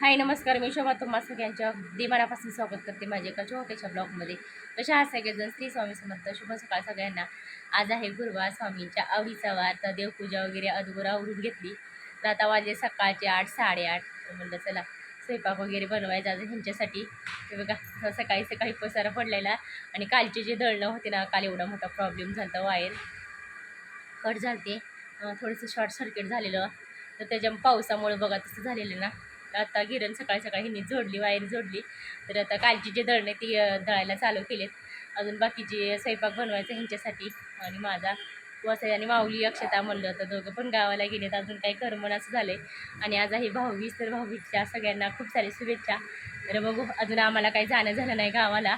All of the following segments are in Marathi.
हाय नमस्कार. मी शोभा. तुम्हा सगळ्यांच्या दिमानापासून स्वागत करते माझ्या एका छोट्याशा ब्लॉगमध्ये. तशा हा सगळेजण श्री स्वामी समर्थ. शुभ सकाळ सगळ्यांना. आज आहे गुरुवार स्वामींच्या आवडीचा वार तर देवपूजा वगैरे अगोदर आवरून घेतली. तर आता वाजले सकाळचे आठ साडेआठ. म्हणलं चला स्वयंपाक वगैरे बनवायचा आज ह्यांच्यासाठी. ते बघा सकाळी सकाळी पसारा पडलेला. आणि कालचे जे दळणं होते ना काल एवढा मोठा प्रॉब्लेम झाला होता वायर. कट झालते. थोडंसं शॉर्ट सर्किट झालेलं. तर त्याच्या पावसामुळे बघा तसं झालेलं ना. आता गिरण सकाळी सकाळी ह्यांनी जोडली वायर जोडली. तर आता कालची जे दळणे ती दळायला चालू केलेत. अजून बाकीचे स्वयंपाक बनवायचं ह्यांच्यासाठी आणि माझा वसई आणि माऊली अक्षता म्हणलं तर दोघं पण गावाला गेलेत. अजून काही करमण असं झालं आणि आज आहे भाऊवीस तर भाऊबीजच्या सगळ्यांना खूप सारे शुभेच्छा. तर बघू अजून आम्हाला काही जाणं झालं नाही गावाला.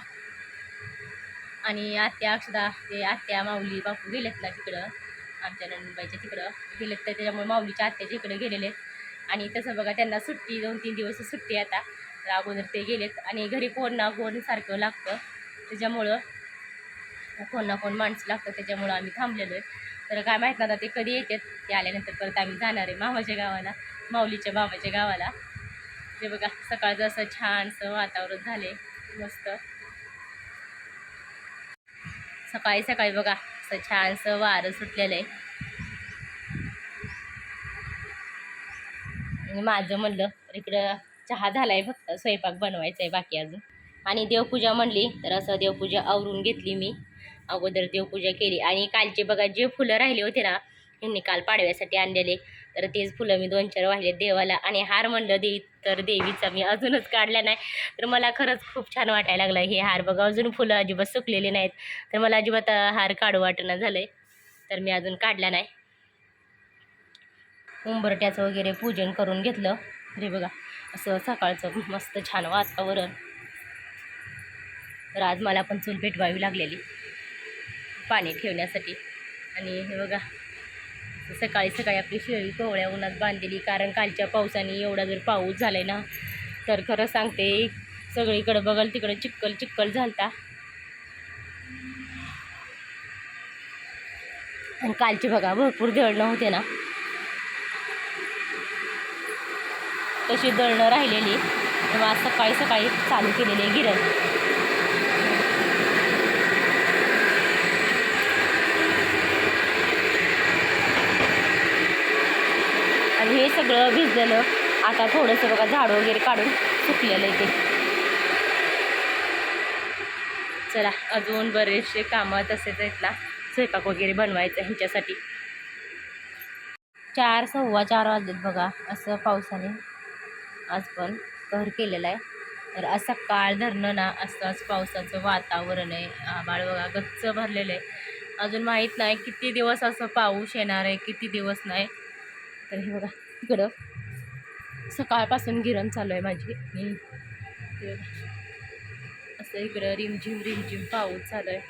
आणि आत्या अक्षदा ते आत्या माऊली बापू गेलेत ना तिकडं. आमच्या नंदबाईच्या तिकडं. गेलेत तर त्याच्यामुळे माऊलीच्या आत्याच्या इकडं गेलेले आणि तसं बघा त्यांना सुट्टी दोन तीन दिवस सुट्टी आता. तर अगोदर ते गेलेत आणि घरी कोण ना कोण सारखं लागतं. त्याच्यामुळं कोण ना कोण माणसं लागतं त्याच्यामुळं आम्ही थांबलेलो आहे. तर काय माहीत ना आता ते कधी येतात? ते आल्यानंतर परत आम्ही जाणार आहे मामाच्या गावाला माऊलीच्या मामाच्या गावाला. ते बघा सकाळचं असं छानसं वातावरण झाले मस्त. सकाळी सकाळी बघा असं छानसं वारं सुटलेलं आहे. माझं म्हणलं तर इकडं चहा झालाय फक्त स्वयंपाक बनवायचा आहे बाकी अजून. आणि देवपूजा म्हणली तर असं देवपूजा आवरून घेतली मी. अगोदर देवपूजा केली. आणि कालचे बघा जे फुलं राहिले होते ना ह्यांनी काल पाडव्यासाठी आणलेले. तर तेच फुलं मी दोन चार वाहिले देवाला. आणि हार म्हणलं दे तर देवीचा मी अजूनच काढला नाही. तर मला खरंच खूप छान वाटायला लागलं हे हार बघा अजून फुलं अजिबात सुकलेले नाहीत. तर मला अजिबात हार काढू वाटणं झालं आहे तर मी अजून काढला नाही. उंबरट्याचं वगैरे पूजन करून घेतलं. हे बघा असं सकाळचं मस्त छान वातावरण. तर आज मला पण चूल पेटवावी लागलेली पाणी ठेवण्यासाठी. आणि हे बघा सकाळी सकाळी आपली शेळी कोवळ्या उन्हात बांधलेली कारण कालच्या पावसाने एवढा जर पाऊस झालाय ना तर खरं सांगते सगळीकडं बघल तिकडं चिक्कल चिक्कल झालता. आणि कालचे बघा भरपूर दळणं होते ना. तशी दळणं राहिलेली. तेव्हा आज सकाळी सकाळी चालू केलेली आहे गिरण आणि हे सगळं भिजलेलं आता थोडंसं बघा झाडं वगैरे काढून सुकलेलं आहे ते. चला अजून बरेचसे कामं तसेच आहेत ना. स्वयंपाक वगैरे बनवायचं ह्यांच्यासाठी. चार सव्वा चार वाजलेत बघा असं पावसाने. आज पण कहर केलेला आहे. तर आज सकाळ धरणं ना असंच पावसाचं वातावरण आहे. आभाळ बघा गच्च भरलेलं आहे. अजून माहीत नाही किती दिवस असं पाऊस येणार आहे किती दिवस नाही. तर हे बघा इकडं सकाळपासून गिरण चालू आहे माझी. बघा. असं इकडं रिमझिम रिमझिम पाऊस चालू आहे.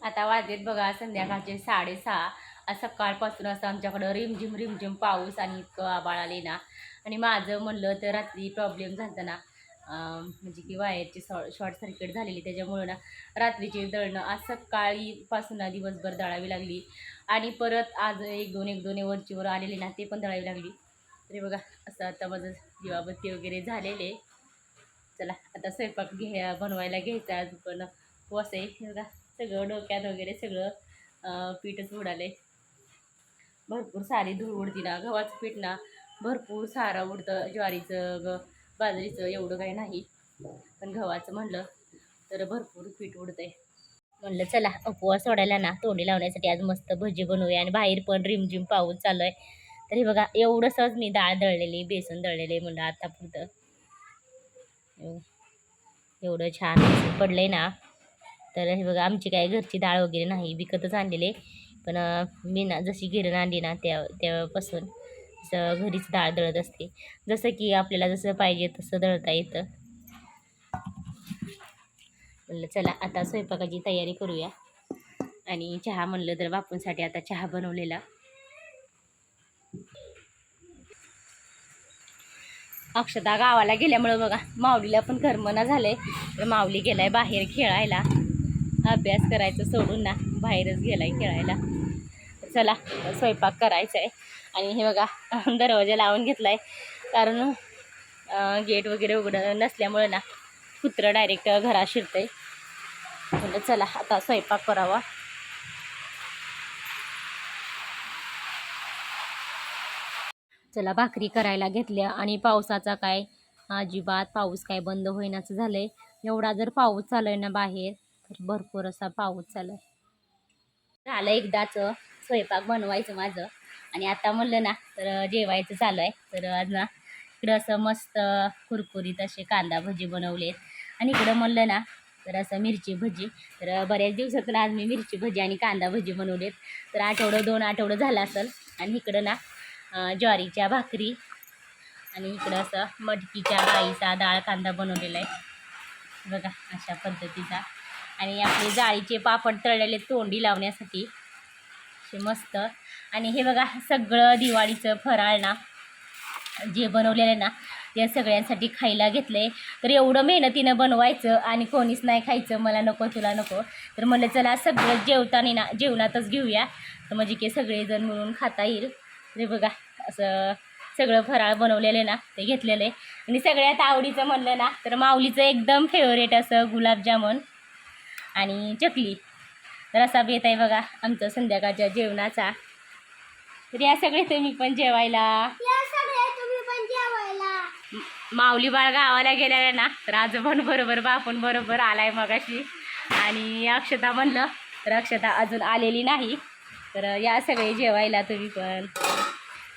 आता वाजलेत बघा संध्याकाळचे साडेसहा. आज सकाळपासून असं आमच्याकडं रिमझिम रिमझिम पाऊस आणि इतकं आबाळ आले ना. आणि माझं म्हणलं तर रात्री प्रॉब्लेम झाला ना. म्हणजे की वायरची सॉ शॉर्ट सर्किट झालेली त्याच्यामुळं ना रात्रीची दळणं आज सकाळीपासून ना दिवसभर दळावी लागली. आणि परत आज एक दोन एक दोन वरचीवर आलेली ना ते पण दळावी लागली. तरी बघा असं आता माझं दिवाबत्ती वगैरे झालेले. चला आता स्वयंपाक घे बनवायला घ्यायचा आज पण. हो उपवास आहे. बघा सगळं डोक्यात वगैरे सगळं पीठच पीठच उडाले भरपूर सारी धूळ उडती ना गव्हाचं पीठ ना भरपूर सारं उडतं ज्वारीचं ग बाजरीचं एवढं काही नाही. पण गव्हाचं म्हणलं तर भरपूर पीठ उडतंय. म्हणलं चला उपवास सोडायला ना तोंडी लावण्यासाठी आज मस्त भजी बनवूया आणि बाहेर पण रिमझिम पाऊस चालू आहे तर हे बघा एवढं सहज मी डाळ दळलेली बेसन दळलेले म्हणलं आता पुरतं. एवढं छान पडलं पडलंय ना. तर हे बघा आमची काय घरची डाळ वगैरे नाही विकतच आणलेले. पण मी ना जशी गिरण आणली ना त्या तेव्हापासून जसं घरीच डाळ दळत असते. जसं की आपल्याला जसं पाहिजे तसं दळता येतं. म्हणलं चला आता स्वयंपाकाची तयारी करूया. आणि चहा म्हणलं तर बापूंसाठी आता चहा बनवलेला. अक्षता गावाला गेल्यामुळं बघा माऊलीला पण करमना झालंय. तर माऊली गेलाय बाहेर खेळायला. अभ्यास करायचं सोडून ना बाहेरच गेलाय खेळायला. चला स्वयंपाक करायचा आहे आणि हे बघा दरवाजा लावून घेतला आहे कारण गेट वगैरे उघडं नसल्यामुळे ना कुत्रं डायरेक्ट घरात शिरतं म्हणलं चला आता स्वयंपाक करावा. चला भाकरी करायला घेतल्या. आणि पावसाचा काय अजिबात पाऊस काय बंद होईनाचं झालंय. एवढा जर पाऊस चालू आहे ना बाहेर तर भरपूर असा पाऊस चालू आहे. झालं एकदाच. स्वयंपाक बनवायचं माझं. आणि आता म्हणलं ना तर जेवायचं चालू आहे. तर आज ना इकडं असं मस्त कुरकुरीत असे कांदा भजी बनवलेत. आणि इकडं म्हणलं ना तर असं मिरची भजी. तर बऱ्याच दिवसातून आज मी मिरची भजी आणि कांदा भजी बनवलेत. तर आठवडं दोन आठवडं झालं असेल. आणि इकडं ना ज्वारीच्या भाकरी आणि इकडं असं मटकीच्या डाळीचा डाळ कांदा बनवलेला आहे. बघा अशा पद्धतीचा. आणि आपले जाळीचे पापड तळलेले तोंडी लावण्यासाठी असे मस्त. आणि हे बघा सगळं दिवाळीचं फराळ ना जे बनवलेलं आहे ना ते सगळ्यांसाठी खायला घेतलं आहे तर एवढं मेहनतीनं बनवायचं आणि कोणीच नाही खायचं मला नको तुला नको. तर म्हणलं चला सगळं जेवताना ना जेवणातच घेऊया. तर म्हणजे की सगळेजण मिळून खाता येईल. ते बघा असं सगळं फराळ बनवलेलं आहे ना ते घेतलेलं आहे. आणि सगळ्यात आवडीचं म्हणलं ना तर माऊलीचं एकदम फेवरेट असं गुलाबजामुन आणि चकली. तर असा बेत आहे बघा आमचं संध्याकाळच्या जेवणाचा. तर या सगळे तुम्ही पण जेवायला. पण माऊली बाळ गावाला गेलेला ना तर आजोबान बरोबर बापून बरोबर आलाय मगाशी. आणि अक्षता म्हणलं तर अक्षता अजून आलेली नाही. तर या सगळे जेवायला तुम्ही पण.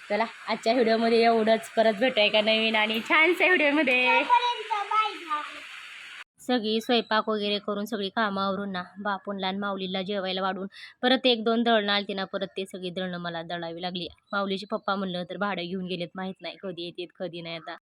चला आजच्या व्हिडिओमध्ये एवढंच. परत भेटूया का नवीन आणि छानशा व्हिडिओमध्ये. सगळी स्वयंपाक वगैरे करून सगळी कामं आवरून ना बापूनला आणि माऊलीला जेवायला वाढून परत एक दोन दळणं आली ना परत ते सगळी दळणं मला दळावी लागली. माऊलीचे पप्पा म्हणलं तर भाडं घेऊन गेलेत माहीत नाही कधी येतात कधी नाही आता.